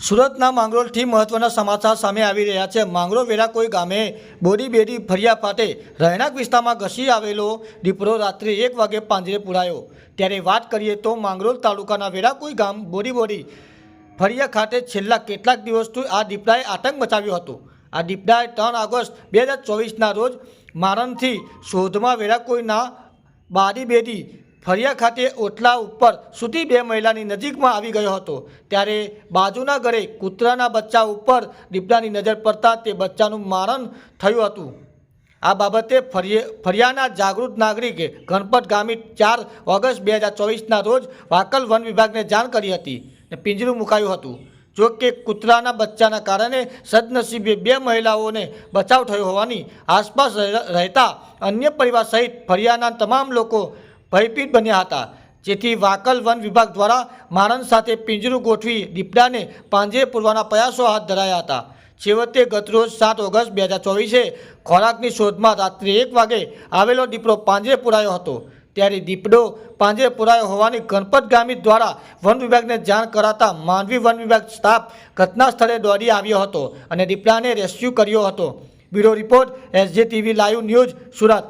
સુરતના માંગરોળથી મહત્વના સમાચાર સામે આવી રહ્યા છે. માંગરોળ વેરાકોઈ ગામે બોડી બેડી ફરિયા ફાટે રહેણાંક વિસ્તારમાં ઘસી આવેલો દીપડો રાત્રે એક વાગે પાંજરે પુરાયો. ત્યારે વાત કરીએ તો માંગરોળ તાલુકાના વેરાકોઈ ગામ બોડી બોડી ફરિયા ખાતે છેલ્લા કેટલાક દિવસથી આ દીપડાએ આતંક મચાવ્યો હતો. આ દીપડાએ ત્રણ ઓગસ્ટ બે હજાર ચોવીસના રોજ મારણથી શોધમાં વેરાકોઈના બારી બેડી ફરિયા ખાતે ઓટલા ઉપર સુધી બે મહિલાની નજીકમાં આવી ગયો હતો. ત્યારે બાજુના ઘરે કૂતરાના બચ્ચા ઉપર દીપડાની નજર પડતા તે બચ્ચાનું મારણ થયું હતું. આ બાબતે ફરિય ફરિયાના જાગૃત નાગરિકે ગણપત ગામી ચાર ઓગસ્ટ બે હજાર ચોવીસના રોજ વાકલ વન વિભાગને જાણ કરી હતી ને પિંજરું મુકાયું હતું. જો કે કૂતરાના બચ્ચાના કારણે સદનસીબે બે મહિલાઓને બચાવ થયો હોવાની આસપાસ રહે- રહેતા અન્ય પરિવાર સહિત ફરિયાના તમામ લોકો ભયભીત બન્યા હતા. જેથી વાકલ વન વિભાગ દ્વારા માણસ સાથે પિંજરું ગોઠવી દીપડાને પાંજરે પૂરવાના પ્રયાસો હાથ ધરાયા હતા. છેવટે ગતરોજ સાત ઓગસ્ટ બે હજાર ચોવીસે ખોરાકની શોધમાં રાત્રે એક વાગે આવેલો દીપડો પાંજરે પુરાયો હતો. ત્યારે દીપડો પાંજરે પુરાયો હોવાની ગણપત ગામી દ્વારા વન વિભાગને જાણ કરાતા માનવી વન વિભાગ સ્ટાફ ઘટના સ્થળે દોડી આવ્યો હતો અને દીપડાને રેસ્ક્યુ કર્યો હતો. Bureau report SJ TV live news Surat.